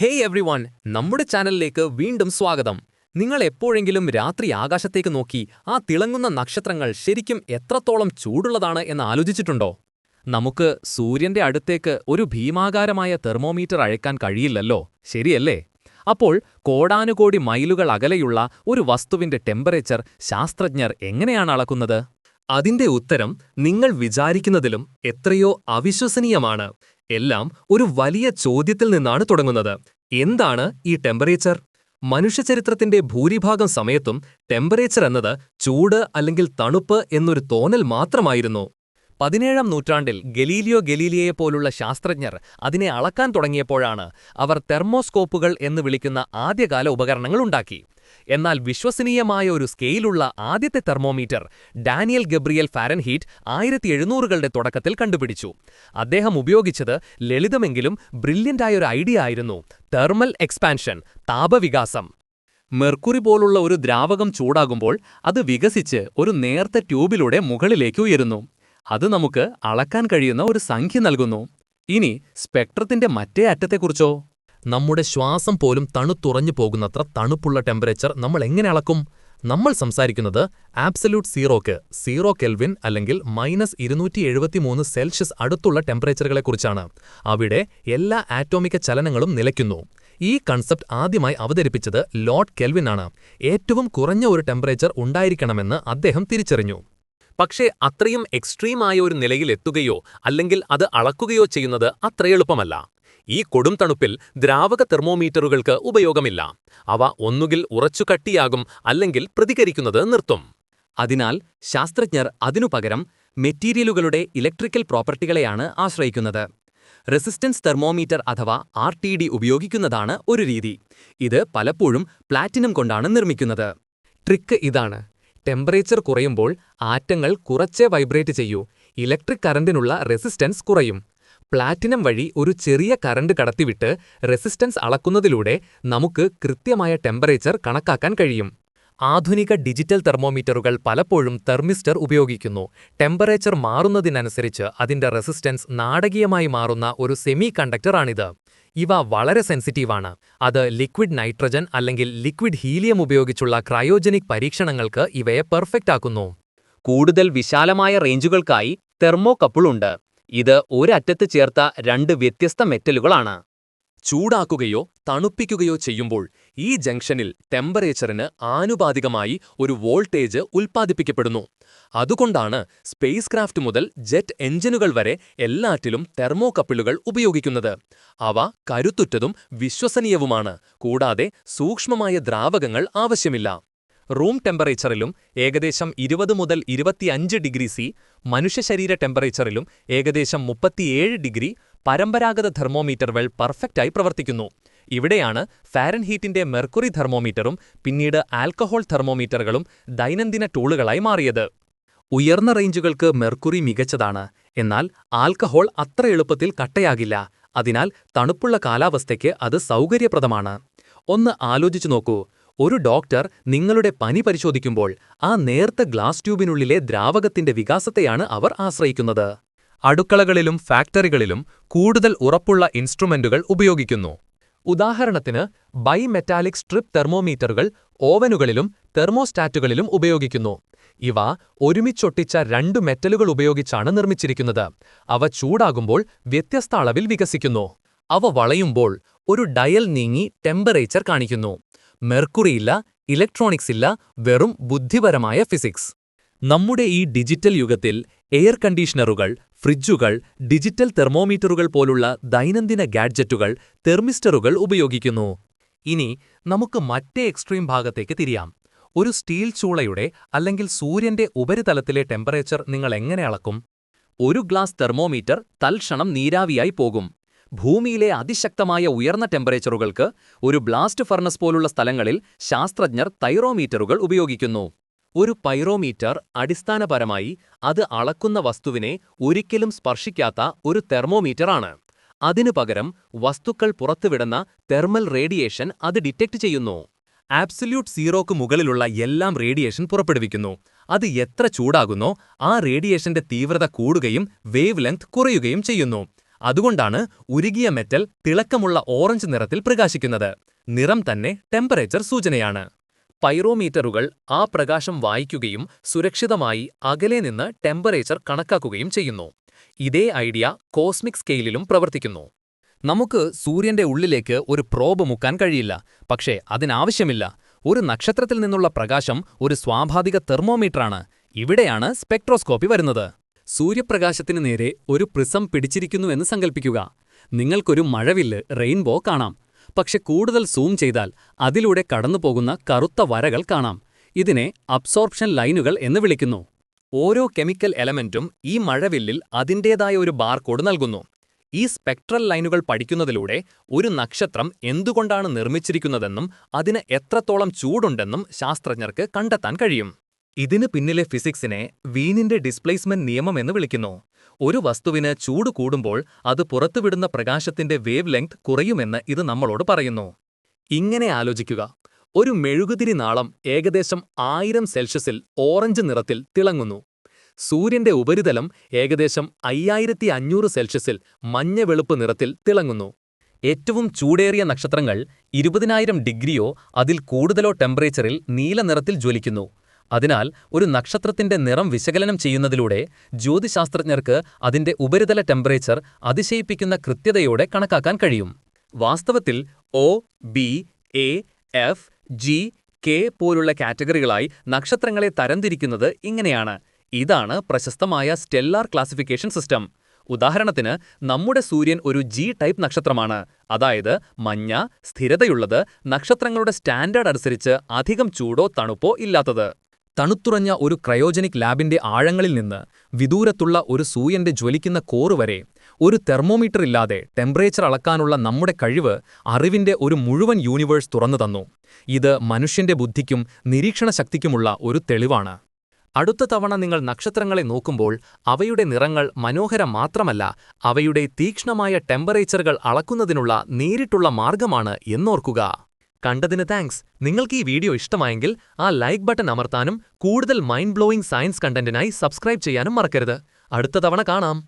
Hey every one നമ്മുടെ ചാനലിലേക്ക് വീണ്ടും സ്വാഗതം. നിങ്ങൾ എപ്പോഴെങ്കിലും രാത്രി ആകാശത്തേക്ക് നോക്കി ആ തിളങ്ങുന്ന നക്ഷത്രങ്ങൾ ശരിക്കും എത്രത്തോളം ചൂടുള്ളതാണ് എന്ന് ആലോചിച്ചിട്ടുണ്ടോ? നമുക്ക് സൂര്യന്റെ അടുത്തേക്ക് ഒരു ഭീമാകാരമായ തെർമോമീറ്റർ അയക്കാൻ കഴിയില്ലല്ലോ. ശരിയല്ലേ? അപ്പോൾ കോടാനുകോടി മൈലുകൾ അകലെയുള്ള ഒരു വസ്തുവിന്റെ ടെമ്പറേച്ചർ ശാസ്ത്രജ്ഞർ എങ്ങനെയാണ് അളക്കുന്നത്? അതിന്റെ ഉത്തരം നിങ്ങൾ വിചാരിക്കുന്നതിലും എത്രയോ അവിശ്വസനീയമാണ്. എല്ലാം ഒരു വലിയ ചോദ്യത്തിൽ നിന്നാണ് തുടങ്ങുന്നത്. എന്താണ് ഈ ടെമ്പറേച്ചർ മനുഷ്യചരിത്രത്തിന്റെ ഭൂരിഭാഗം സമയത്തും ടെമ്പറേച്ചർ എന്നത് ചൂട് അല്ലെങ്കിൽ തണുപ്പ് എന്നൊരു തോന്നൽ മാത്രമായിരുന്നു. പതിനേഴാം നൂറ്റാണ്ടിൽ ഗലീലിയോ ഗലീലിയയെ പോലുള്ള ശാസ്ത്രജ്ഞർ അതിനെ അളക്കാൻ തുടങ്ങിയപ്പോഴാണ് അവർ തെർമോസ്കോപ്പുകൾ എന്ന് വിളിക്കുന്ന ആദ്യകാല ഉപകരണങ്ങൾ ഉണ്ടാക്കി. എന്നാൽ വിശ്വസനീയമായ ഒരു സ്കെയിലുള്ള ആദ്യത്തെ തെർമോമീറ്റർ ഡാനിയൽ ഗബ്രിയൽ ഫാരൻഹീറ്റ് ആയിരത്തി എഴുന്നൂറുകളുടെ തുടക്കത്തിൽ കണ്ടുപിടിച്ചു. അദ്ദേഹം ഉപയോഗിച്ചത് ലളിതമെങ്കിലും ബ്രില്യന്റായ ഒരു ഐഡിയ ആയിരുന്നു തെർമൽ എക്സ്പാൻഷൻ താപവികാസം. മെർക്കുറി പോലുള്ള ഒരു ദ്രാവകം ചൂടാകുമ്പോൾ അത് വികസിച്ച് ഒരു നേർത്ത ട്യൂബിലൂടെ മുകളിലേക്ക് ഉയരുന്നു. അത് നമുക്ക് അളക്കാൻ കഴിയുന്ന ഒരു സംഖ്യ നൽകുന്നു. ഇനി സ്പെക്ട്രത്തിന്റെ മറ്റേ അറ്റത്തെക്കുറിച്ചോ? നമ്മുടെ ശ്വാസം പോലും തണുത്തുറഞ്ഞു പോകുന്നത്ര തണുപ്പുള്ള ടെമ്പറേച്ചർ നമ്മൾ എങ്ങനെ അളക്കും? നമ്മൾ സംസാരിക്കുന്നത് ആബ്സല്യൂട്ട് സീറോക്ക് സീറോ കെൽവിൻ അല്ലെങ്കിൽ മൈനസ് ഇരുന്നൂറ്റി എഴുപത്തിമൂന്ന് സെൽഷ്യസ് അടുത്തുള്ള ടെമ്പറേച്ചറുകളെക്കുറിച്ചാണ് അവിടെ എല്ലാ ആറ്റോമിക ചലനങ്ങളും നിലയ്ക്കുന്നു. ഈ കൺസെപ്റ്റ് ആദ്യമായി അവതരിപ്പിച്ചത് ലോർഡ് കെൽവിൻ ആണ്. ഏറ്റവും കുറഞ്ഞ ഒരു ടെമ്പറേച്ചർ ഉണ്ടായിരിക്കണമെന്ന് അദ്ദേഹം തിരിച്ചറിഞ്ഞു. പക്ഷേ അത്രയും എക്സ്ട്രീമായ ഒരു നിലയിൽ എത്തുകയോ അല്ലെങ്കിൽ അത് അളക്കുകയോ ചെയ്യുന്നത് അത്ര എളുപ്പമല്ല. ഈ കൊടും തണുപ്പിൽ ദ്രാവക തെർമോമീറ്ററുകൾക്ക് ഉപയോഗമില്ല. അവ ഒന്നുകിൽ ഉറച്ചു കട്ടിയാകും അല്ലെങ്കിൽ പ്രതികരിക്കുന്നത് നിർത്തും. അതിനാൽ ശാസ്ത്രജ്ഞർ അതിനുപകരം മെറ്റീരിയലുകളുടെ ഇലക്ട്രിക്കൽ പ്രോപ്പർട്ടികളെയാണ് ആശ്രയിക്കുന്നത്. റെസിസ്റ്റൻസ് തെർമോമീറ്റർ അഥവാ ആർ ടി ഡി ഉപയോഗിക്കുന്നതാണ് ഒരു രീതി. ഇത് പലപ്പോഴും പ്ലാറ്റിനം കൊണ്ടാണ് നിർമ്മിക്കുന്നത്. ട്രിക്ക് ഇതാണ്. ടെമ്പറേച്ചർ കുറയുമ്പോൾ ആറ്റങ്ങൾ കുറച്ചേ വൈബ്രേറ്റ് ചെയ്യൂ. ഇലക്ട്രിക് കറന്റിനുള്ള റെസിസ്റ്റൻസ് കുറയും. പ്ലാറ്റിനം വഴി ഒരു ചെറിയ കറണ്ട് കടത്തിവിട്ട് റെസിസ്റ്റൻസ് അളക്കുന്നതിലൂടെ നമുക്ക് കൃത്യമായ ടെമ്പറേച്ചർ കണക്കാക്കാൻ കഴിയും. ആധുനിക ഡിജിറ്റൽ തെർമോമീറ്ററുകൾ പലപ്പോഴും തെർമിസ്റ്റർ ഉപയോഗിക്കുന്നു. ടെമ്പറേച്ചർ മാറുന്നതിനനുസരിച്ച് അതിന്റെ റെസിസ്റ്റൻസ് നാടകീയമായി മാറുന്ന ഒരു സെമി കണ്ടക്ടറാണിത് ഇവ വളരെ സെൻസിറ്റീവാണ്. അത് ലിക്വിഡ് നൈട്രജൻ അല്ലെങ്കിൽ ലിക്വിഡ് ഹീലിയം ഉപയോഗിച്ചുള്ള ക്രയോജനിക് പരീക്ഷണങ്ങൾക്ക് ഇവയെ പെർഫെക്റ്റ് ആക്കുന്നു കൂടുതൽ വിശാലമായ റേഞ്ചുകൾക്കായി തെർമോകപ്പിളുണ്ട് ഇത് ഒരറ്റത്ത് ചേർത്ത രണ്ട് വ്യത്യസ്ത മെറ്റലുകളാണ്. ചൂടാക്കുകയോ തണുപ്പിക്കുകയോ ചെയ്യുമ്പോൾ ഈ ജംഗ്ഷനിൽ ടെമ്പറേച്ചറിന് ആനുപാതികമായി ഒരു വോൾട്ടേജ് ഉൽപ്പാദിപ്പിക്കപ്പെടുന്നു. അതുകൊണ്ടാണ് സ്പേസ് ക്രാഫ്റ്റ് മുതൽ ജെറ്റ് എഞ്ചിനുകൾ വരെ എല്ലാറ്റിലും തെർമോകപ്പിളുകൾ ഉപയോഗിക്കുന്നത്. അവ കരുത്തുറ്റതും വിശ്വസനീയവുമാണ് കൂടാതെ സൂക്ഷ്മമായ ദ്രാവകങ്ങൾ ആവശ്യമില്ല. റൂം ടെമ്പറേച്ചറിലും ഏകദേശം ഇരുപത് മുതൽ ഇരുപത്തിയഞ്ച് ഡിഗ്രി സി മനുഷ്യശരീര ടെമ്പറേച്ചറിലും ഏകദേശം മുപ്പത്തിയേഴ് ഡിഗ്രി പരമ്പരാഗത തെർമോമീറ്ററുകൾ പെർഫെക്റ്റായി പ്രവർത്തിക്കുന്നു. ഇവിടെയാണ് ഫാരൻഹീറ്റിന്റെ മെർക്കുറി തെർമോമീറ്ററും പിന്നീട് ആൽക്കഹോൾ തെർമോമീറ്ററുകളും ദൈനംദിന ടൂളുകളായി മാറിയത്. ഉയർന്ന റേഞ്ചുകൾക്ക് മെർക്കുറി മികച്ചതാണ്. എന്നാൽ ആൽക്കഹോൾ അത്ര എളുപ്പത്തിൽ കട്ടയാകില്ല. അതിനാൽ തണുപ്പുള്ള കാലാവസ്ഥയ്ക്ക് അത് സൗകര്യപ്രദമാണ്. ഒന്ന് ആലോചിച്ചു നോക്കൂ. ഒരു ഡോക്ടർ നിങ്ങളുടെ പനി പരിശോധിക്കുമ്പോൾ ആ നേർത്ത ഗ്ലാസ് ട്യൂബിനുള്ളിലെ ദ്രാവകത്തിന്റെ വികാസത്തെയാണ് അവർ ആശ്രയിക്കുന്നത്. അടുക്കളകളിലും ഫാക്ടറികളിലും കൂടുതൽ ഉറപ്പുള്ള ഇൻസ്ട്രുമെന്റുകൾ ഉപയോഗിക്കുന്നു. ഉദാഹരണത്തിന് ബൈമെറ്റാലിക് സ്ട്രിപ്പ് തെർമോമീറ്ററുകൾ ഓവനുകളിലും തെർമോസ്റ്റാറ്റുകളിലും ഉപയോഗിക്കുന്നു. ഇവ ഒരുമിച്ചൊട്ടിച്ച രണ്ടു മെറ്റലുകൾ ഉപയോഗിച്ചാണ് നിർമ്മിച്ചിരിക്കുന്നത്. അവ ചൂടാകുമ്പോൾ വ്യത്യസ്ത അളവിൽ വികസിക്കുന്നു. അവ വളയുമ്പോൾ ഒരു ഡയൽ നീങ്ങി ടെമ്പറേച്ചർ കാണിക്കുന്നു. മെർക്കുറിയില്ല ഇലക്ട്രോണിക്സ് ഇല്ല വെറും ബുദ്ധിപരമായ ഫിസിക്സ്. നമ്മുടെ ഈ ഡിജിറ്റൽ യുഗത്തിൽ എയർ കണ്ടീഷണറുകൾ ഫ്രിഡ്ജുകൾ ഡിജിറ്റൽ തെർമോമീറ്ററുകൾ പോലുള്ള ദൈനംദിന ഗാഡ്ജറ്റുകൾ തെർമിസ്റ്ററുകൾ ഉപയോഗിക്കുന്നു. ഇനി നമുക്ക് മറ്റേ എക്സ്ട്രീം ഭാഗത്തേക്ക് തിരിയാം. ഒരു സ്റ്റീൽ ചൂളയുടെ അല്ലെങ്കിൽ സൂര്യന്റെ ഉപരിതലത്തിലെ ടെമ്പറേച്ചർ നിങ്ങൾ എങ്ങനെ അളക്കും? ഒരു ഗ്ലാസ് തെർമോമീറ്റർ തൽക്ഷണം നീരാവിയായി പോകും. ഭൂമിയിലെ അതിശക്തമായ ഉയർന്ന ടെമ്പറേച്ചറുകൾക്ക് ഒരു ബ്ലാസ്റ്റ് ഫർണസ് പോലുള്ള സ്ഥലങ്ങളിൽ ശാസ്ത്രജ്ഞർ തൈറോമീറ്ററുകൾ ഉപയോഗിക്കുന്നു. ഒരു പൈറോമീറ്റർ അടിസ്ഥാനപരമായി അത് അളക്കുന്ന വസ്തുവിനെ ഒരിക്കലും സ്പർശിക്കാത്ത ഒരു തെർമോമീറ്ററാണ്. അതിനു പകരം വസ്തുക്കൾ പുറത്തുവിടുന്ന തെർമൽ റേഡിയേഷൻ അത് ഡിറ്റക്ട് ചെയ്യുന്നു. ആബ്സല്യൂട്ട് സീറോക്ക് മുകളിലുള്ള എല്ലാം റേഡിയേഷൻ പുറപ്പെടുവിക്കുന്നു. അത് എത്ര ചൂടാകുന്നോ ആ റേഡിയേഷന്റെ തീവ്രത കൂടുകയും വേവ് ലെങ്ത് കുറയുകയും ചെയ്യുന്നു. അതുകൊണ്ടാണ് ഉരുകിയ മെറ്റൽ തിളക്കമുള്ള ഓറഞ്ച് നിറത്തിൽ പ്രകാശിക്കുന്നത്. നിറം തന്നെ ടെമ്പറേച്ചർ സൂചനയാണ്. പൈറോമീറ്ററുകൾ ആ പ്രകാശം വായിക്കുകയും സുരക്ഷിതമായി അകലെ നിന്ന് ടെമ്പറേച്ചർ കണക്കാക്കുകയും ചെയ്യുന്നു. ഇതേ ഐഡിയ കോസ്മിക് സ്കെയിലിലും പ്രവർത്തിക്കുന്നു. നമുക്ക് സൂര്യന്റെ ഉള്ളിലേക്ക് ഒരു പ്രോബ് മുക്കാൻ കഴിയില്ല. പക്ഷേ അതിനാവശ്യമില്ല. ഒരു നക്ഷത്രത്തിൽ നിന്നുള്ള പ്രകാശം ഒരു സ്വാഭാവിക തെർമോമീറ്ററാണ്. ഇവിടെയാണ് സ്പെക്ട്രോസ്കോപ്പി വരുന്നത്. സൂര്യപ്രകാശത്തിന് നേരെ ഒരു പ്രിസം പിടിച്ചിരിക്കുന്നുവെന്ന് സങ്കൽപ്പിക്കുക. നിങ്ങൾക്കൊരു മഴവില്ല് റെയിൻബോ കാണാം. പക്ഷെ കൂടുതൽ സൂം ചെയ്താൽ അതിലൂടെ കടന്നുപോകുന്ന കറുത്ത വരകൾ കാണാം. ഇതിനെ അബ്സോർപ്ഷൻ ലൈനുകൾ എന്ന് വിളിക്കുന്നു. ഓരോ കെമിക്കൽ എലമെന്റും ഈ മഴവില്ലിൽ അതിന്റേതായ ഒരു ബാർകോഡ് നൽകുന്നു. ഈ സ്പെക്ട്രൽ ലൈനുകൾ പഠിക്കുന്നതിലൂടെ ഒരു നക്ഷത്രം എന്തുകൊണ്ടാണ് നിർമ്മിച്ചിരിക്കുന്നതെന്നും അതിന് എത്രത്തോളം ചൂടുണ്ടെന്നും ശാസ്ത്രജ്ഞർക്ക് കണ്ടെത്താൻ കഴിയും. ഇതിന് പിന്നിലെ ഫിസിക്സിനെ വീനിന്റെ ഡിസ്പ്ലേസ്മെന്റ് നിയമം എന്ന് വിളിക്കുന്നു. ഒരു വസ്തുവിന് ചൂട് കൂടുമ്പോൾ അത് പുറത്തുവിടുന്ന പ്രകാശത്തിന്റെ വേവ് ലെങ്ത് കുറയുമെന്ന് ഇത് നമ്മളോട് പറയുന്നു. ഇങ്ങനെ ആലോചിക്കുക. ഒരു മെഴുകുതിരി നാളം ഏകദേശം ആയിരം സെൽഷ്യസിൽ ഓറഞ്ച് നിറത്തിൽ തിളങ്ങുന്നു. സൂര്യന്റെ ഉപരിതലം ഏകദേശം അയ്യായിരത്തി അഞ്ഞൂറ് സെൽഷ്യസിൽ മഞ്ഞ വെളുപ്പ് നിറത്തിൽ തിളങ്ങുന്നു. ഏറ്റവും ചൂടേറിയ നക്ഷത്രങ്ങൾ ഇരുപതിനായിരം ഡിഗ്രിയോ അതിൽ കൂടുതലോ ടെമ്പറേച്ചറിൽ നീല നിറത്തിൽ ജ്വലിക്കുന്നു. അതിനാൽ ഒരു നക്ഷത്രത്തിന്റെ നിറം വിശകലനം ചെയ്യുന്നതിലൂടെ ജ്യോതിശാസ്ത്രജ്ഞർക്ക് അതിന്റെ ഉപരിതല ടെമ്പറേച്ചർ അതിശയിപ്പിക്കുന്ന കൃത്യതയോടെ കണക്കാക്കാൻ കഴിയും. വാസ്തവത്തിൽ O B A F G K പോലുള്ള കാറ്റഗറികളായി നക്ഷത്രങ്ങളെ തരംതിരിക്കുന്നത് ഇങ്ങനെയാണ്. ഇതാണ് പ്രശസ്തമായ സ്റ്റെല്ലാർ ക്ലാസിഫിക്കേഷൻ സിസ്റ്റം. ഉദാഹരണത്തിന് നമ്മുടെ സൂര്യൻ ഒരു ജി ടൈപ്പ് നക്ഷത്രമാണ്. അതായത് മഞ്ഞ സ്ഥിരതയുള്ളത് നക്ഷത്രങ്ങളുടെ സ്റ്റാൻഡേർഡ് അനുസരിച്ച് അധികം ചൂടോ തണുപ്പോ ഇല്ലാത്തത്. തണുത്തുറഞ്ഞ ഒരു ക്രയോജനിക് ലാബിന്റെ ആഴങ്ങളിൽ നിന്ന് വിദൂരത്തുള്ള ഒരു സൂര്യന്റെ ജ്വലിക്കുന്ന കോറ് വരെ ഒരു തെർമോമീറ്റർ ഇല്ലാതെ ടെമ്പറേച്ചർ അളക്കാനുള്ള നമ്മുടെ കഴിവ് അറിവിന്റെ ഒരു മുഴുവൻ യൂണിവേഴ്സ് തുറന്നു തന്നു. ഇത് മനുഷ്യന്റെ ബുദ്ധിക്കും നിരീക്ഷണ ശക്തിക്കുമുള്ള ഒരു തെളിവാണ്. അടുത്ത തവണ നിങ്ങൾ നക്ഷത്രങ്ങളെ നോക്കുമ്പോൾ അവയുടെ നിറങ്ങൾ മനോഹരം മാത്രമല്ല അവയുടെ തീക്ഷ്ണമായ ടെമ്പറേച്ചറുകൾ അളക്കുന്നതിനുള്ള നേരിട്ടുള്ള മാർഗമാണ് എന്നോർക്കുക. കണ്ടതിന് താങ്ക്സ് നിങ്ങൾക്ക് ഈ വീഡിയോ ഇഷ്ടമായെങ്കിൽ ആ ലൈക്ക് ബട്ടൺ അമർത്താനും കൂടുതൽ മൈൻഡ് ബ്ലോയിങ് സയൻസ് കണ്ടന്റിനായി സബ്സ്ക്രൈബ് ചെയ്യാനും മറക്കരുത്. അടുത്ത തവണ കാണാം.